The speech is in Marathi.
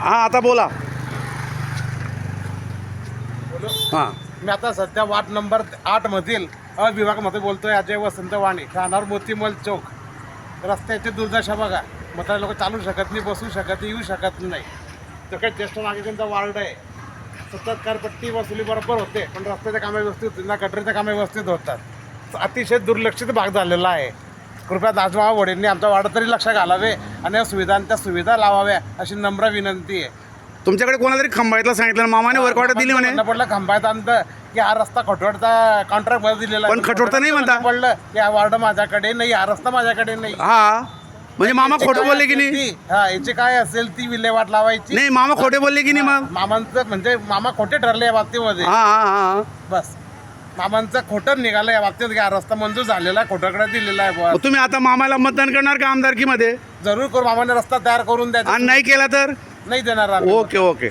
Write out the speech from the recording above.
हा आता बोला. हां. मी आता सध्या वार्ड नंबर आठ मधील अ विभागामध्ये बोलतोय अजय वसंत वाणी राहणार मोतीमल चौक. रस्त्याची दुर्दशा बघा. म्हातारे लोक चालू शकत नाही बसू शकत नाही येऊ शकत नाही. तो काही ज्येष्ठ नागरिकांचा वार्ड आहे. सतत करपट्टी वसुली बरोबर होते पण रस्त्याच्या कामे व्यवस्थित होत ना गटरीच्या कामे व्यवस्थित होतात. अतिशय दुर्लक्षित भाग झालेला आहे. कृपया दाजवा वडींनी आमच्या वार्डात तरी लक्ष घालावे आणि या सुविधा त्या सुविधा लावाव्या अशी नम्र विनंती आहे. तुमच्याकडे कोणाला तरी खंबायतला सांगितलं? ना मामाने वर्कआउट दिली म्हणे. पडलं खंबायत आणतं की हा रस्ता खटवडचा कॉन्ट्रॅक्टमध्ये दिलेला आहे. पण खटवडचा नाही म्हणता. पडलं की हा वार्ड माझ्याकडे नाही हा रस्ता माझ्याकडे नाही. हा. म्हणजे मामा याची खोटं काय बोलले की असेल नाही? ती- हा याची काय असेल ती विल्हेवाट लावायची? नाही मामा खोटे बोलले की नाही मग? मामांचं म्हणजे मामा खोटे ठरले या बाबतीमध्ये. हा हा हा. बस. मामांचं खोटं निघालं या बाबतीत. हा रस्ता मंजूर झालेला आहे खोटाकडे दिलेला आहे बुवा. मग तुम्ही आता मामाला मतदान करणार का आमदारकीमध्ये? जरूर करू मामाने रस्ता तयार करून द्या. आणि नाही केला तर? नाही देणार आम्ही. Okay okay.